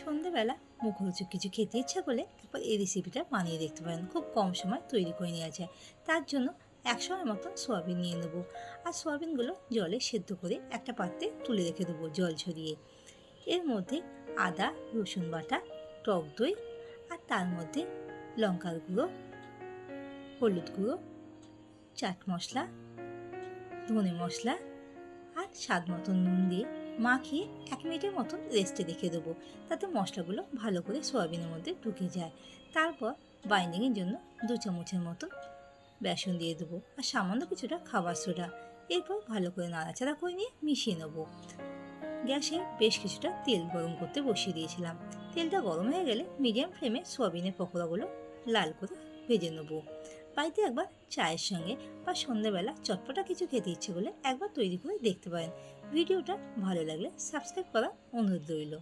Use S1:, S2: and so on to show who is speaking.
S1: সন্ধেবেলা মুখরোচক কিছু খেতে ইচ্ছা করলে একবার এই রেসিপিটা বানিয়ে দেখতে পারেন। খুব কম সময় তৈরি করে নেওয়া যায়। তার জন্য একশোয়ের মতন সোয়াবিন নিয়ে নেব। আর সোয়াবিনগুলো জলে সেদ্ধ করে একটা পাত্রে তুলে রেখে দেবো জল ছড়িয়ে। এর মধ্যে আদা, রসুন বাটা, টক দই আর তার মধ্যে লঙ্কার গুঁড়ো, হলুদ গুঁড়ো, চাট মশলা, ধনে মশলা আর স্বাদ মতন নুন দিয়ে মাখিয়ে এক মিনিটের মতন রেস্টে রেখে দেবো। তাতে মশলাগুলো ভালো করে সোয়াবিনের মধ্যে ঢুকে যায়। তারপর বাইন্ডিংয়ের জন্য দু চামচের মতো বেসন দিয়ে দেবো আর সামান্য কিছুটা খাবার সোডা। এরপর ভালো করে নাড়াচাড়া করে নিয়ে মিশিয়ে নেব। গ্যাসে বেশ কিছুটা তেল গরম করতে বসিয়ে দিয়েছিলাম। তেলটা গরম হয়ে গেলে মিডিয়াম ফ্লেমে সোয়াবিনের পকোড়াগুলো লাল করে ভেজে নেব। বাড়িতে একবার চায়ের সঙ্গে বা সন্ধ্যাবেলা চটপটা কিছু খেতে ইচ্ছে করলে একবার তৈরি করে দেখতে পারেন। ভিডিওটা ভালো লাগলে সাবস্ক্রাইব করা অনুরোধ রইল।